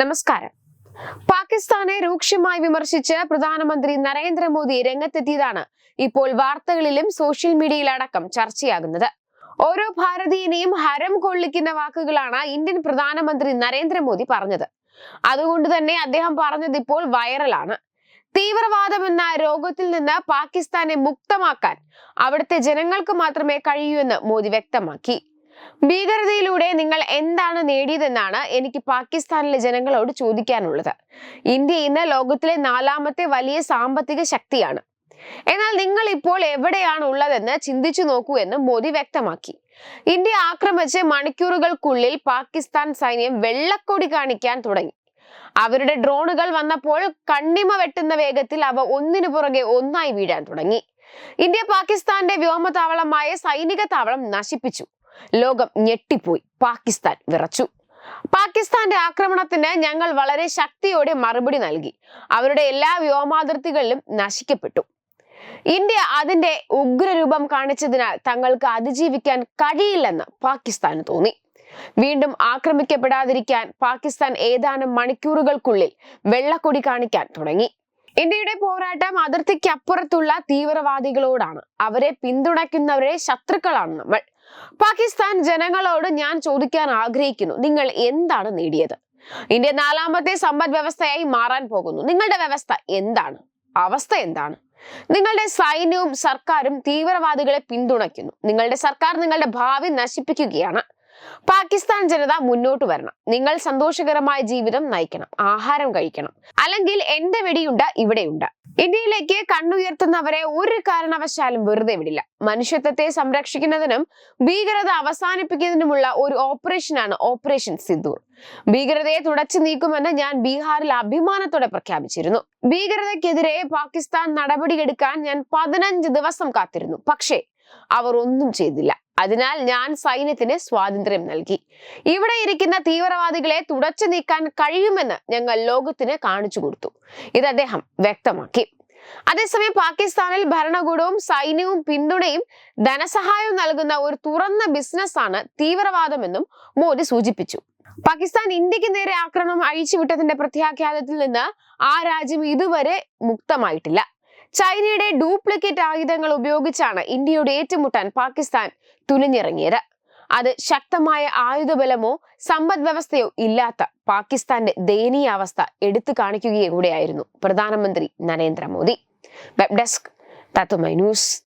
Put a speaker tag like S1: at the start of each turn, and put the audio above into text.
S1: നമസ്കാരം. പാകിസ്ഥാനെ രൂക്ഷമായി വിമർശിച്ച് പ്രധാനമന്ത്രി നരേന്ദ്രമോദി രംഗത്തെത്തിയതാണ് ഇപ്പോൾ വാർത്തകളിലും സോഷ്യൽ മീഡിയയിലടക്കം ചർച്ചയാകുന്നത്. ഓരോ ഭാരതീയനെയും ഹരം കൊള്ളിക്കുന്ന വാക്കുകളാണ് ഇന്ത്യൻ പ്രധാനമന്ത്രി നരേന്ദ്രമോദി പറഞ്ഞത്. അതുകൊണ്ട് തന്നെ അദ്ദേഹം പറഞ്ഞത് ഇപ്പോൾ വൈറലാണ്. തീവ്രവാദം എന്ന രോഗത്തിൽ നിന്ന് പാകിസ്ഥാനെ മുക്തമാക്കാൻ അവിടുത്തെ ജനങ്ങൾക്ക് മാത്രമേ കഴിയൂ എന്ന് മോദി വ്യക്തമാക്കി. ഭീകരതയിലൂടെ നിങ്ങൾ എന്താണ് നേടിയതെന്നാണ് എനിക്ക് പാകിസ്ഥാനിലെ ജനങ്ങളോട് ചോദിക്കാനുള്ളത്. ഇന്ത്യ ഇന്ന് ലോകത്തിലെ നാലാമത്തെ വലിയ സാമ്പത്തിക ശക്തിയാണ്. എന്നാൽ നിങ്ങൾ ഇപ്പോൾ എവിടെയാണ് ഉള്ളതെന്ന് ചിന്തിച്ചു നോക്കൂ എന്ന് മോദി വ്യക്തമാക്കി. ഇന്ത്യ ആക്രമിച്ച് മണിക്കൂറുകൾക്കുള്ളിൽ പാകിസ്ഥാൻ സൈന്യം വെള്ളക്കൊടി കാണിക്കാൻ തുടങ്ങി. അവരുടെ ഡ്രോണുകൾ വന്നപ്പോൾ കണ്ണിമ വെട്ടുന്ന വേഗത്തിൽ അവ ഒന്നിനു പുറകെ ഒന്നായി വീഴാൻ തുടങ്ങി. ഇന്ത്യ പാകിസ്ഥാന്റെ വ്യോമതാവളമായ സൈനിക താവളം നശിപ്പിച്ചു. ലോകം ഞെട്ടിപ്പോയി. പാകിസ്ഥാൻ വിറച്ചു. പാകിസ്ഥാന്റെ ആക്രമണത്തിന് ഞങ്ങൾ വളരെ ശക്തിയോടെ മറുപടി നൽകി. അവരുടെ എല്ലാ വ്യോമാതിർത്തികളിലും നശിക്കപ്പെട്ടു. ഇന്ത്യ അതിന്റെ ഉഗ്രരൂപം കാണിച്ചതിനാൽ തങ്ങൾക്ക് അതിജീവിക്കാൻ കഴിയില്ലെന്ന് പാകിസ്ഥാന് തോന്നി. വീണ്ടും ആക്രമിക്കപ്പെടാതിരിക്കാൻ പാകിസ്ഥാൻ ഏതാനും മണിക്കൂറുകൾക്കുള്ളിൽ വെള്ളക്കൊടി കാണിക്കാൻ തുടങ്ങി. ഇന്ത്യയുടെ പോരാട്ടം അതിർത്തിക്കപ്പുറത്തുള്ള തീവ്രവാദികളോടാണ്. അവരെ പിന്തുണയ്ക്കുന്നവരെ ശത്രുക്കളാണ് നമ്മൾ. പാകിസ്ഥാൻ ജനങ്ങളോട് ഞാൻ ചോദിക്കാൻ ആഗ്രഹിക്കുന്നു. നിങ്ങൾ എന്താണ് നേടിയത്? ഇന്ത്യ നാലാമത്തെ സമ്പദ് വ്യവസ്ഥയായി മാറാൻ പോകുന്നു. നിങ്ങളുടെ വ്യവസ്ഥ എന്താണ്? അവസ്ഥ എന്താണ്? നിങ്ങളുടെ സൈന്യവും സർക്കാരും തീവ്രവാദികളെ പിന്തുണയ്ക്കുന്നു. നിങ്ങളുടെ സർക്കാർ നിങ്ങളുടെ ഭാവി നശിപ്പിക്കുകയാണ്. പാകിസ്ഥാൻ ജനത മുന്നോട്ട് വരണം. നിങ്ങൾ സന്തോഷകരമായ ജീവിതം നയിക്കണം. ആഹാരം കഴിക്കണം. അല്ലെങ്കിൽ എന്റെ വെടിയുണ്ട ഇവിടെയുണ്ട്. ഇന്ത്യയിലേക്ക് കണ്ണുയർത്തുന്നവരെ ഒരു കാരണവശാലും വെറുതെ വിടില്ല. മനുഷ്യത്വത്തെ സംരക്ഷിക്കുന്നതിനും ഭീകരത അവസാനിപ്പിക്കുന്നതിനുമുള്ള ഒരു ഓപ്പറേഷനാണ് ഓപ്പറേഷൻ സിന്ദൂർ. ഭീകരതയെ തുടച്ചു നീക്കുമെന്ന് ഞാൻ ബീഹാറിൽ അഭിമാനത്തോടെ പ്രഖ്യാപിച്ചിരുന്നു. ഭീകരതയ്ക്കെതിരെ പാകിസ്ഥാൻ നടപടിയെടുക്കാൻ ഞാൻ പതിനഞ്ച് ദിവസം കാത്തിരുന്നു. പക്ഷേ അവർ ഒന്നും ചെയ്തില്ല. അതിനാൽ ഞാൻ സൈന്യത്തിന് സ്വാതന്ത്ര്യം നൽകി. ഇവിടെ ഇരിക്കുന്ന തീവ്രവാദികളെ തുടച്ചു നീക്കാൻ കഴിയുമെന്ന് ഞങ്ങൾ ലോകത്തിന് കാണിച്ചു കൊടുത്തു. ഇത് അദ്ദേഹം വ്യക്തമാക്കി. അതേസമയം പാകിസ്ഥാനിൽ ഭരണകൂടവും സൈന്യവും പിന്തുണയും ധനസഹായവും നൽകുന്ന ഒരു തുറന്ന ബിസിനസ്സാണ് തീവ്രവാദമെന്നും മോദി സൂചിപ്പിച്ചു. പാകിസ്ഥാൻ ഇന്ത്യയ്ക്ക് നേരെ ആക്രമണം അഴിച്ചുവിട്ടതിന്റെ പ്രത്യാഘാതത്തിൽ നിന്ന് ആ രാജ്യം ഇതുവരെ മുക്തമായിട്ടില്ല. ചൈനയുടെ ഡ്യൂപ്ലിക്കേറ്റ് ആയുധങ്ങൾ ഉപയോഗിച്ചാണ് ഇന്ത്യയുടെ ഏറ്റുമുട്ടാൻ പാകിസ്ഥാൻ തുനിഞ്ഞിറങ്ങിയത്. അത് ശക്തമായ ആയുധബലമോ സമ്പദ് വ്യവസ്ഥയോ ഇല്ലാത്ത പാകിസ്ഥാന്റെ ദയനീയ അവസ്ഥ എടുത്തു കാണിക്കുകയും കൂടെയായിരുന്നു. പ്രധാനമന്ത്രി നരേന്ദ്രമോദി. വെബ് ഡെസ്ക് തത്തുമൈ ന്യൂസ്.